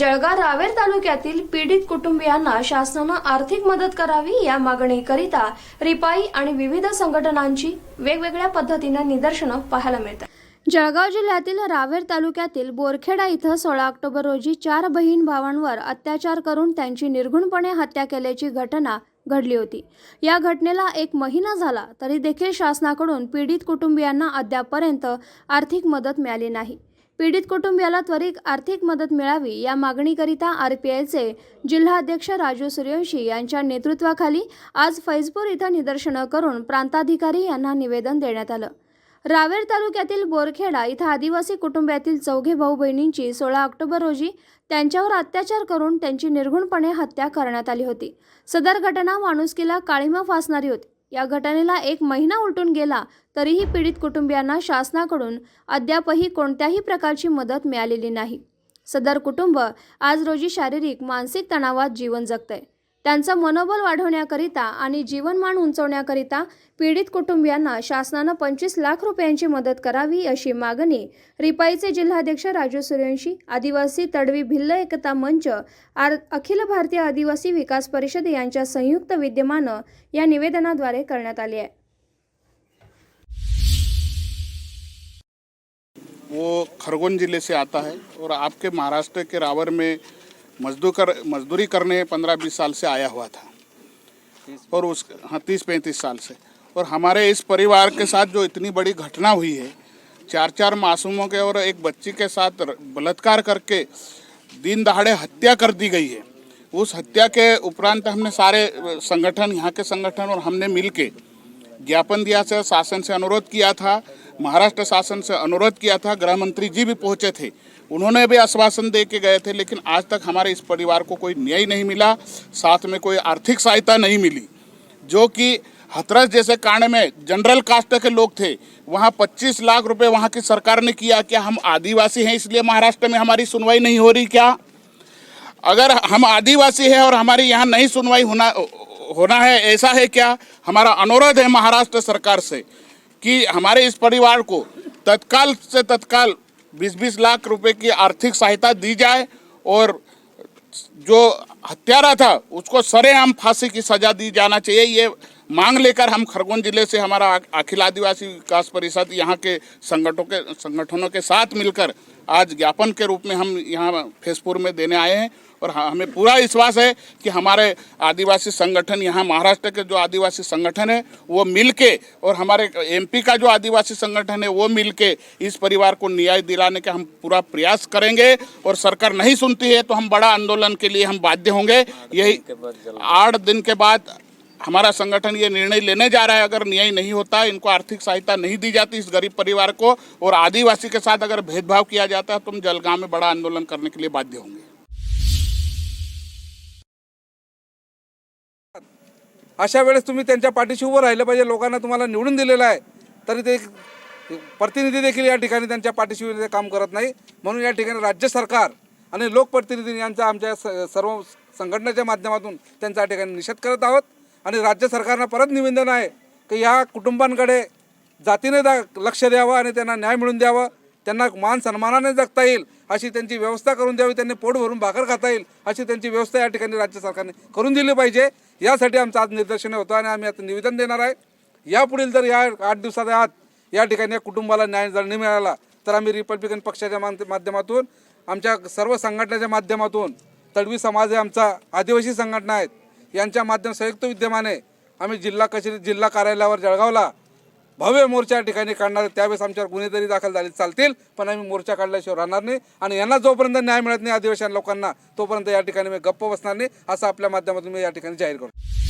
जळगाव रावेर तालुक्यातील पीडित कुटुंबियांना शासनानं आर्थिक मदत करावी या मागणीकरिता रिपाई आणि विविध संघटनांची वेगवेगळ्या पद्धतीनं निदर्शनं पाहायला मिळतात. जळगाव जिल्ह्यातील रावेर तालुक्यातील बोरखेडा इथं सोळा ऑक्टोबर रोजी चार बहीण भावांवर अत्याचार करून त्यांची निर्घुणपणे हत्या केल्याची घटना घडली होती. या घटनेला एक महिना झाला तरी देखील शासनाकडून पीडित कुटुंबियांना अद्यापपर्यंत आर्थिक मदत मिळाली नाही. पीडित कुटुंबियाला त्वरित आर्थिक मदत मिळावी या मागणीकरिता आर पी आयचे जिल्हाध्यक्ष राजू सूर्यवंशी यांच्या नेतृत्वाखाली आज फैजपूर इथं निदर्शनं करून प्रांताधिकारी यांना निवेदन देण्यात आलं. रावेर तालुक्यातील बोरखेडा इथं आदिवासी कुटुंबातील चौघे भाऊ बहिणींची सोळा ऑक्टोबर रोजी त्यांच्यावर अत्याचार करून त्यांची निर्घुणपणे हत्या करण्यात आली होती. सदर घटना माणुसकीला काळीमा फासणारी होती. या घटनेला एक महिना उलटून गेला तरीही पीडित कुटुंबियांना शासनाकडून अद्यापही कोणत्याही प्रकारची मदत मिळालेली नाही. सदर कुटुंब आज रोजी शारीरिक मानसिक तणावात जीवन जगतंय. त्यांचं मनोबल वाढवण्याकरिता आणि जीवनमान उंचवण्याकरिता पीडित कुटुंबियांना शासनानं पंचवीस लाख रुपयांची मदत करावी अशी मागणी रिपाईचे जिल्हाध्यक्ष राजू सूर्यवंशी आदिवासी तडवी भिल्ल एकता मंच आर अखिल भारतीय आदिवासी विकास परिषद यांच्या संयुक्त विद्यमानं या निवेदनाद्वारे करण्यात आली आहे. वो खरगोन जिले से आता है और आपके महाराष्ट्र के रावर में मजदूर कर मजदूरी करने पंद्रह बीस साल से आया हुआ था। और उस हाँ तीस पैंतीस साल से। और हमारे इस परिवार के साथ जो इतनी बड़ी घटना हुई है चार चार मासूमों के और एक बच्ची के साथ बलात्कार करके दिन दहाड़े हत्या कर दी गई है। उस हत्या के उपरांत हमने सारे संगठन यहाँ के संगठन और हमने मिल के ज्ञापन दिया था शासन से अनुरोध किया था महाराष्ट्र शासन से अनुरोध किया था गृह मंत्री जी भी पहुँचे थे। उन्होंने भी आश्वासन दे के गए थे, लेकिन आज तक हमारे इस परिवार को कोई न्याय नहीं मिला, साथ में कोई आर्थिक सहायता नहीं मिली, जो कि हथरस जैसे कांड में जनरल कास्ट के लोग थे, वहाँ 25 लाख रुपए वहाँ की सरकार ने किया, क्या हम आदिवासी हैं इसलिए महाराष्ट्र में हमारी सुनवाई नहीं हो रही क्या? अगर हम आदिवासी हैं और हमारी यहाँ नहीं सुनवाई होना होना है, ऐसा है क्या? हमारा अनुरोध है महाराष्ट्र सरकार से कि हमारे इस परिवार को तत्काल से तत्काल बीस बीस लाख रुपए की आर्थिक सहायता दी जाए और जो हत्यारा था, उसको सरेआम फांसी की सजा दी जाना चाहिए। ये मांग लेकर हम खरगोन ज़िले से हमारा अखिल आदिवासी विकास परिषद यहाँ के संगठनों के संगठनों के साथ मिलकर आज ज्ञापन के रूप में हम यहाँ फेसपुर में देने आए हैं और हमें पूरा विश्वास है कि हमारे आदिवासी संगठन, यहाँ महाराष्ट्र के जो आदिवासी संगठन है, वो मिल के और हमारे एमपी का जो आदिवासी संगठन है, वो मिल के इस परिवार को न्याय दिलाने का हम पूरा प्रयास करेंगे। और सरकार नहीं सुनती है तो हम बड़ा आंदोलन के लिए हम बाध्य होंगे। यही आठ दिन के बाद हमारा संगठन ये निर्णय लेने जा रहा है। अगर न्याय नहीं होता, इनको आर्थिक सहायता नहीं दी जाती इस गरीब परिवार को और आदिवासी के साथ अगर भेदभाव किया जाता है तो हम जलगांव में बड़ा आंदोलन करने के लिए बाध्य होंगे। अशा वेळेस तुम्ही त्यांच्या पाठीशी उभं राहिलं पाहिजे. लोकांना तुम्हाला निवडून दिलेलं आहे. तरी ते प्रतिनिधी देखील या ठिकाणी त्यांच्या पाठीशी काम करत नाही. म्हणून या ठिकाणी राज्य सरकार आणि लोकप्रतिनिधी यांचा आमच्या स- सर्व संघटनेच्या माध्यमातून त्यांचा या ठिकाणी निषेध करत आहोत. आणि राज्य सरकारनं परत निवेदन आहे की या कुटुंबांकडे जातीने दा लक्ष द्यावं आणि त्यांना न्याय मिळून द्यावं. त्यांना मान सन्मानाने जगता येईल अशी त्यांची व्यवस्था करून द्यावी. त्यांनी पोट भरून भाकर खाता येईल अशी त्यांची व्यवस्था या ठिकाणी राज्य सरकारने करून दिली पाहिजे. यासाठी आमचं आज निदर्शन होतं आणि आम्ही आता निवेदन देणार आहे. यापुढील जर या आठ दिवसाच्या आत या ठिकाणी या कुटुंबाला न्याय जर नाही मिळाला तर आम्ही रिपब्लिकन पक्षाच्या माध्यमातून आमच्या सर्व संघटनेच्या माध्यमातून तडवी समाज हे आमचा आदिवासी संघटना आहेत यांच्या माध्यम संयुक्त विद्यमाने आम्ही जिल्हा कचेरी जिल्हा कार्यालयावर जळगावला भव्य मोर्चा या ठिकाणी काढणार आहे. त्यावेळेस आमच्यावर गुन्हे तरी दाखल झाले चालतील पण आम्ही मोर्चा काढल्याशिवाय राहणार नाही आणि यांना जोपर्यंत न्याय मिळत नाही आदिवासी लोकांना तोपर्यंत या ठिकाणी मी गप्प बसणार नाही असं आपल्या माध्यमातून मी या ठिकाणी जाहीर करतो